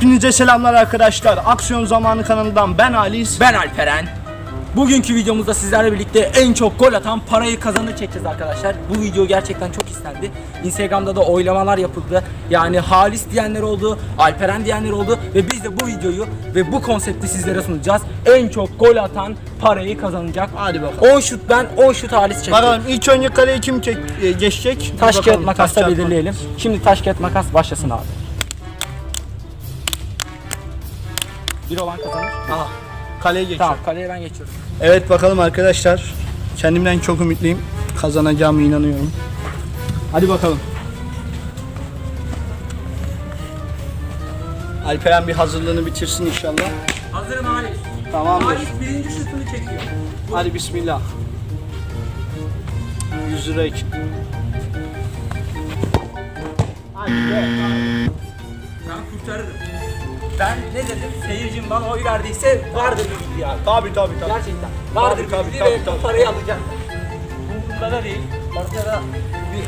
Hepinize selamlar arkadaşlar. Aksiyon Zamanı kanalından ben Halis. Ben Alperen. Bugünkü videomuzda sizlerle birlikte en çok gol atan parayı kazanır çekeceğiz arkadaşlar. Bu video gerçekten çok istendi. Instagram'da da oylamalar yapıldı. Yani Halis diyenler oldu, Alperen diyenler oldu ve biz de bu videoyu ve bu konsepti sizlere sunacağız. En çok gol atan parayı kazanacak. Hadi bakalım. 10 şut ben, 10 şut Halis çekti. Bakalım ilk önce kaleye kim çek, e, geçecek? Taş kağıt makasla belirleyelim. Şimdi taş kağıt makas başlasın abi. Bir olan kazanır. Aha, kaleye geçiyor. Tamam kaleye ben geçiyorum. Evet bakalım arkadaşlar. Kendimden çok ümitliyim. Kazanacağıma inanıyorum. Hadi bakalım. Alperen bir hazırlığını bitirsin inşallah. Hazırım Halis. Tamamdır. Halis birinci şutunu çekiyor. Hadi bismillah. 100 lira için. Hadi be. Ben kurtarırım. Ben ne dedim? Seyircim bana oy verdiyse vardır bir bilgi abi. Tabi tabi tabi. Gerçekten. Vardır Tabii, bir tabii, bilgi tabii, ve tabii. bu parayı alacağım. Umurumda da değil. Ortada bir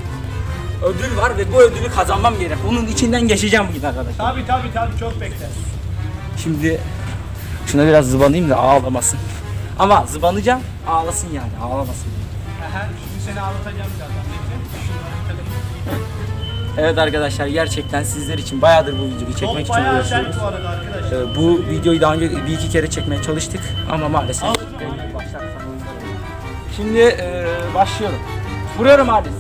ödül var ve bu ödülü kazanmam gerek. Bunun içinden geçeceğim bugün arkadaşlar. Tabi tabi tabi çok bekle. Şimdi şuna biraz zıbanayım da ağlamasın. Ama zıbanacağım ağlasın yani ağlamasın. Şimdi seni ağlatacağım zaten. Evet arkadaşlar gerçekten sizler için bayağıdır bu videoyu çekmek için uğraşıyoruz. bu arada arkadaşlar. Ee, bu videoyu daha önce bir iki kere çekmeye çalıştık ama maalesef. Al. Şimdi e, başlıyorum. Vuruyorum Halis. Çok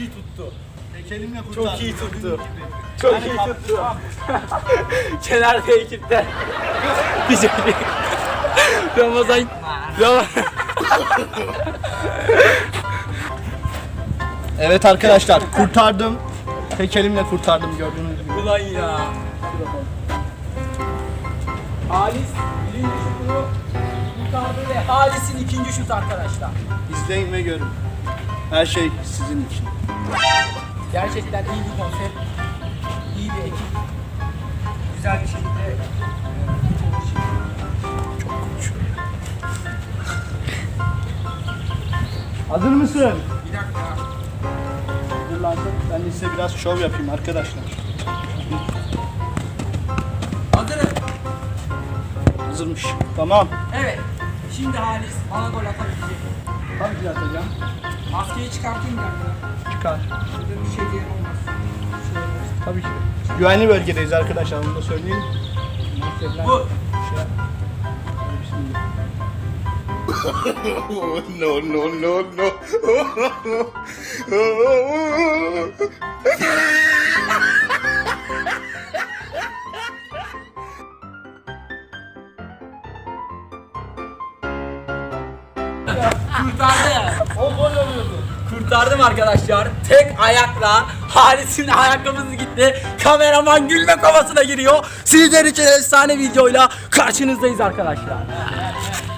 iyi tuttu. Tek elimle kurtardım. Çok iyi tuttu. Çok Yani iyi tuttu. Kenarda ekipte. Güzel. Ramazan. Ramazan. Evet arkadaşlar kurtardım. Tek elimle kurtardım gördüğünüz gibi. Ulan ya. Halis birinci şutunu kurtardı ve Halis'in ikinci şutu arkadaşlar. İzleyin ve görün. Her şey sizin için. Gerçekten iyi bir konsept, iyi bir ekip, güzel bir şekilde Hazır mısın? Dur. Ben de size biraz şov yapayım arkadaşlar. Hazırım. Hazırmış. Tamam. Evet. Şimdi Halis bana gol atabilecek. Tabii ki atacağım. Maskeyi çıkartayım dakika. Çıkar. Burada bir şey diyen olmaz. Şöyle. Tabii ki. Güvenli bölgedeyiz arkadaşlar onu da söyleyeyim. Bu. Şey. No, no, no, no. Kurtardı. O gol oluyordu. Kurtardım arkadaşlar. Tek ayakla Halis'in ayakkabısı gitti. Kameraman gülme kovasına giriyor. Sizler için efsane videoyla karşınızdayız arkadaşlar.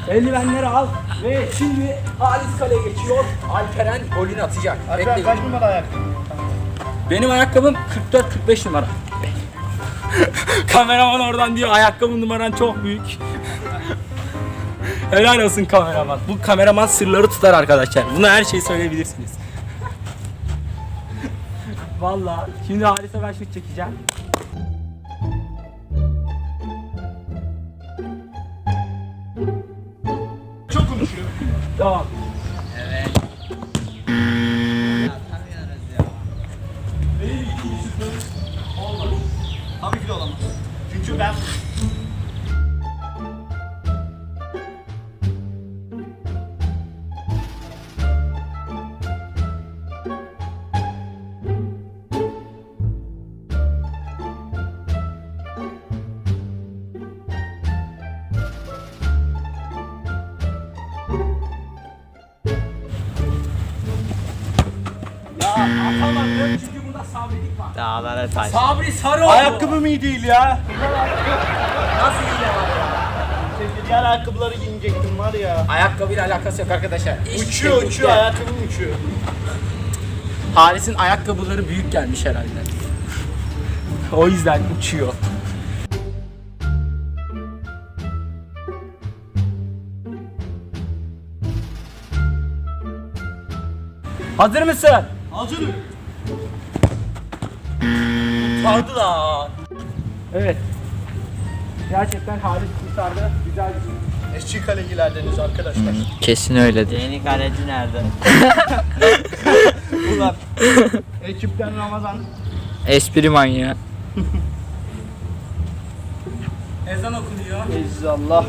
Eldivenleri al ve şimdi Halis kaleye geçiyor. Alperen golünü atacak. Alper Bekleyin. kaç numara ayakkabı? Benim ayakkabım 44-45 numara. kameraman oradan diyor ayakkabı numaran çok büyük. Helal olsun kameraman. Bu kameraman sırları tutar arkadaşlar. Buna her şeyi söyleyebilirsiniz. Vallahi şimdi Halis'e ben şut çekeceğim. Tamam. Çünkü burada sabrilik var. Dağlara taş. Sabri sarı oldu. ayakkabım iyi değil ya. Nasıl iyi ya? Diğer ayakkabıları giyecektim var ya. Ayakkabıyla alakası yok arkadaşlar. İş Uçuyor teknikte. uçuyor ayakkabım uçuyor. Halis'in ayakkabıları büyük gelmiş herhalde. o yüzden uçuyor. Hazır mısın? Hazırım. Kurtardılar. Evet. Gerçekten Halis kurtardı. Güzel bir şey. Eşçi kalecilerdeniz arkadaşlar. Kesin öyledir. Yeni kaleci nerede? Ulan. Ekipten Ramazan. Espri manyağı. Ezan okunuyor. Ezzallah.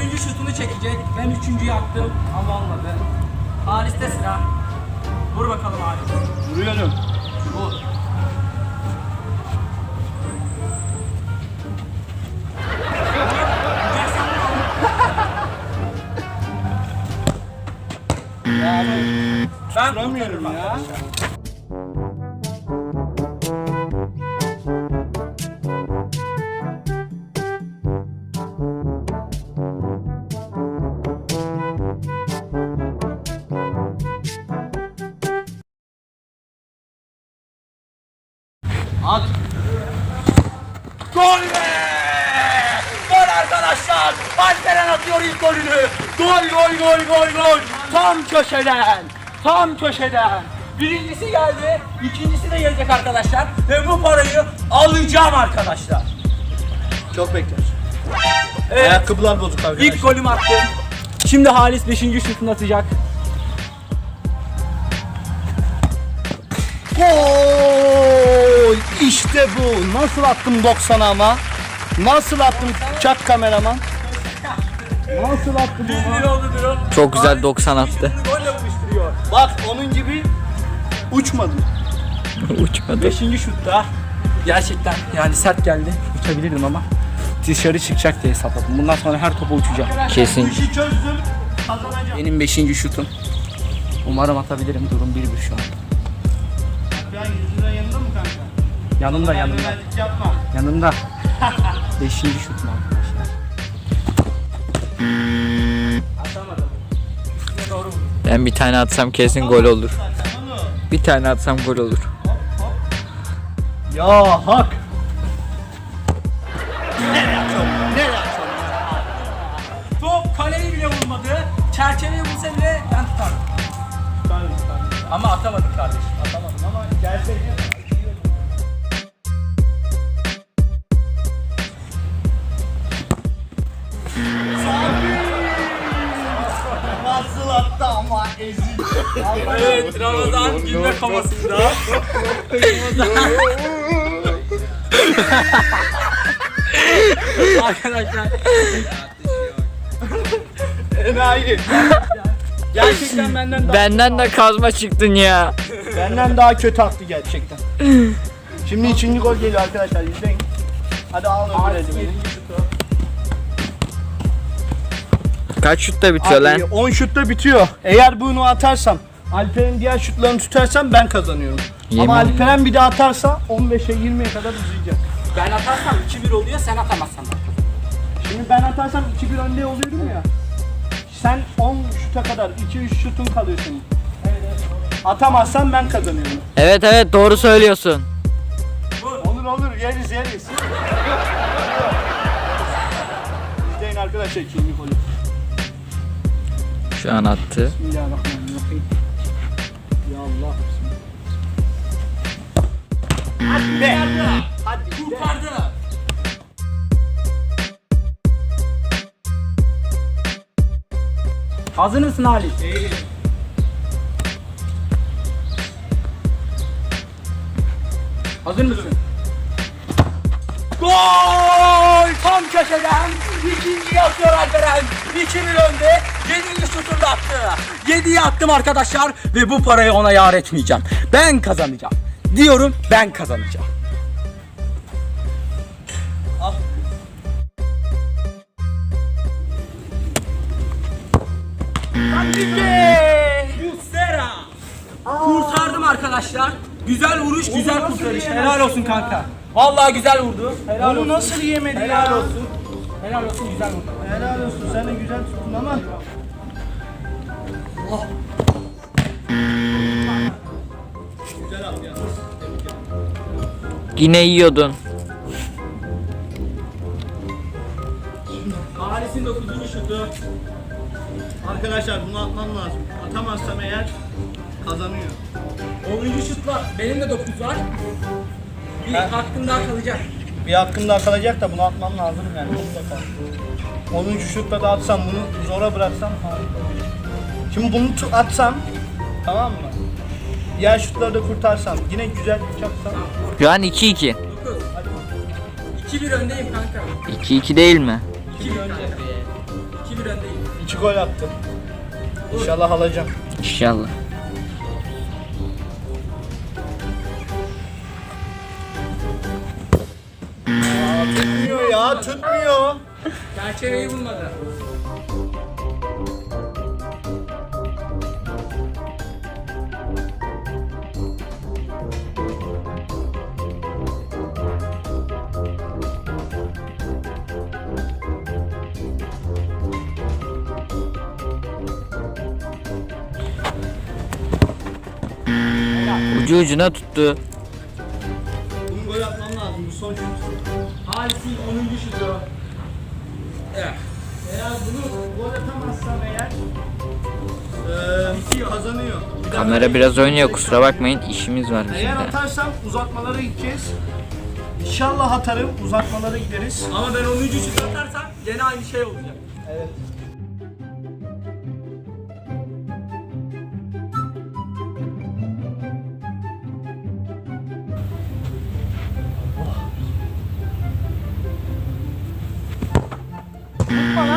Dördüncü şutunu çekecek. Ben üçüncüyü attım ama olmadı. Halis'te sıra. Vur bakalım Halis. Vuruyorum. Vur. Ben Vuramıyorum ya. At. Atıyor ilk golünü. Gol gol gol gol gol. Tam köşeden. Tam köşeden. Birincisi geldi. ikincisi de gelecek arkadaşlar. Ve bu parayı alacağım arkadaşlar. Çok bekler. Evet. Ayakkabılar bozuk arkadaşlar. İlk golümü attım. Şimdi Halis 5. şutunu atacak. Gol! İşte bu. Nasıl attım 90 ama? Nasıl attım çak kameraman? Nasıl? 1 oldu durum. Çok güzel Halis 90 ikinci attı. Golle buluşturuyor. Bak onun gibi uçmadım. Uçmadı. 5. şutta gerçekten yani sert geldi. Uçabilirdim ama dışarı çıkacak diye hesapladım. Bundan sonra her topa uçacağım. Kesin. Bu işi çözdüm. Kazanacağım. Benim 5. şutum. Umarım atabilirim. Durum 1-1 şu an. Ben 100 lira yanında mı kanka? Yanımda yanımda. Yapma. Yanımda. 5. şutum arkadaşlar. Ben bir tane atsam kesin gol olur. Bir tane atsam gol olur. Ya hak. Top kaleyi bile vurmadı. Çerçeveyi vursa bile ben tutardım. Ama atamadım kardeşim. Atamadım ama gelseydi. Nasıl attı ama ezik. Evet Ramazan gülme kamasında. Arkadaşlar Enayi. Gerçekten benden daha Benden de kazma çıktın ya. benden daha kötü attı gerçekten. Şimdi ikinci gol geliyor arkadaşlar izleyin. Hadi alın öbür Kaç şutta bitiyor lan? Abi 10 şutta bitiyor. Eğer bunu atarsam Alper'in diğer şutlarını tutarsam ben kazanıyorum. Yemin Ama. Alperen bir daha atarsa 15'e 20'ye kadar uzayacak. Ben atarsam 2-1 oluyor sen atamazsan. Şimdi ben atarsam 2-1 önde oluyorum ya. Sen 10 şuta kadar 2-3 şutun kalıyor senin. Atamazsan ben kazanıyorum. Evet evet doğru söylüyorsun. Olur olur yeriz yeriz. İzleyin arkadaşlar ikinci golü. Şu an attı. Hazır mısın Halis? Hazır mısın? Gol! Tam köşeden ikinciyi atıyor Alperen. 2-1 önde. 7. şutunu da attı. 7'yi attım arkadaşlar ve bu parayı ona yar etmeyeceğim. Ben kazanacağım. Diyorum ben kazanacağım. Be! Muslera! Kurtardım arkadaşlar. Güzel vuruş, güzel kurtarış. Helal olsun kanka. Vallahi güzel vurdu. Helal Onu olsun. nasıl yemedi Helal ya? olsun. Helal olsun güzel vurdu. Helal olsun sen de güzel tuttun ama. Ya. Yine yiyordun. Halis'in 9. şutu. Arkadaşlar bunu atmam lazım. Atamazsam eğer kazanıyor. 10. şutla benim de 9 var. Bir Ha. hakkım daha kalacak. Bir hakkım daha kalacak da bunu atmam lazım yani mutlaka. 10. şutla da atsam bunu zora bıraksam harika. Şimdi bunu atsam tamam mı? Diğer şutları da kurtarsam yine güzel çaksam. Şu an 2-2. 9. 2-1 öndeyim kanka. 2-2 değil mi? 2-1 kanka. 2-1 öndeyim. 2 gol attım. İnşallah alacağım. İnşallah. Aa, tutmuyor ya tutmuyor. Çerçeveyi bulmadı. Ucu ucuna tuttu. Bunu gol atmam lazım bu son şut. Halis'in 10. şutu. Evet. Eğer bunu gol atamazsam eğer eee kazanıyor. Bir Kamera biraz oynuyor kusura bakmayın işimiz var bizim Eğer de. atarsam uzatmalara gideceğiz. İnşallah atarım uzatmalara gideriz. Ama ben 10. şutu atarsam gene aynı şey olacak. Evet.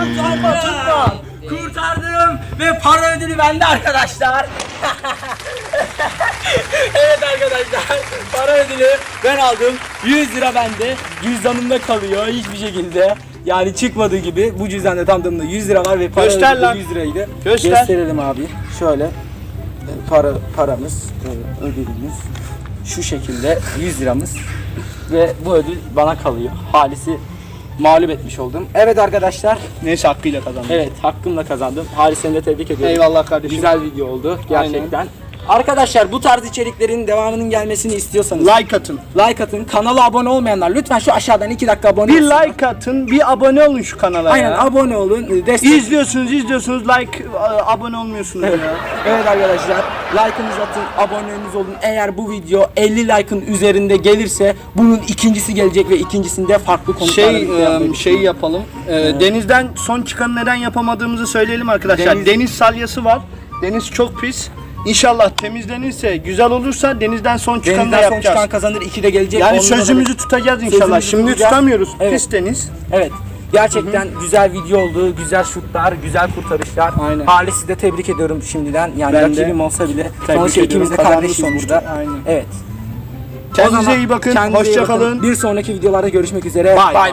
Tutma. Kurtardım ve para ödülü bende arkadaşlar. evet arkadaşlar para ödülü ben aldım. 100 lira bende. Cüzdanımda kalıyor hiçbir şekilde. Yani çıkmadığı gibi bu cüzdanda tam tamına 100 lira var ve para Göster ödülü de lan. 100 liraydı. Göster. Gösterelim abi. Şöyle e, para paramız, e, ödülümüz şu şekilde 100 liramız ve bu ödül bana kalıyor. Halisi mağlup etmiş oldum. Evet arkadaşlar Neyse hakkıyla kazandım. Evet hakkımla kazandım. Halis seni de tebrik ediyorum. Eyvallah kardeşim. Güzel video oldu gerçekten. Arkadaşlar bu tarz içeriklerin devamının gelmesini istiyorsanız Like atın. like atın. Kanala abone olmayanlar lütfen şu aşağıdan 2 dakika abone Bir olsunlar. like atın, bir abone olun şu kanala Aynen ya. abone olun. Destek. İzliyorsunuz, izliyorsunuz, like, a- abone olmuyorsunuz ya. Evet arkadaşlar like'ınızı atın, aboneniz olun. Eğer bu video 50 like'ın üzerinde gelirse bunun ikincisi gelecek ve ikincisinde farklı konuklarla Şey, birlikte yapmayı e, şey yapalım. E, Denizden son çıkanı neden yapamadığımızı söyleyelim arkadaşlar. Deniz- Deniz, salyası var. Deniz çok pis. İnşallah temizlenirse, güzel olursa denizden son çıkanı da Denizden son yapacağız. çıkan kazanır 2 de gelecek. yani Onunla da- sözümüzü tutacağız inşallah. Sözümüzü Şimdi tutacağız. tutamıyoruz. Evet. Pis deniz. Evet. Gerçekten güzel video oldu. Güzel şutlar, güzel kurtarışlar. Aynen. Halis'i de tebrik ediyorum şimdiden. Yani Ben de rakibim olsa bile sonuçta ikimiz de kardeşiz sonuçta. burada. Aynen. Evet. Kendinize iyi bakın. Hoşça kalın. Bir sonraki videolarda görüşmek üzere. Bay bay.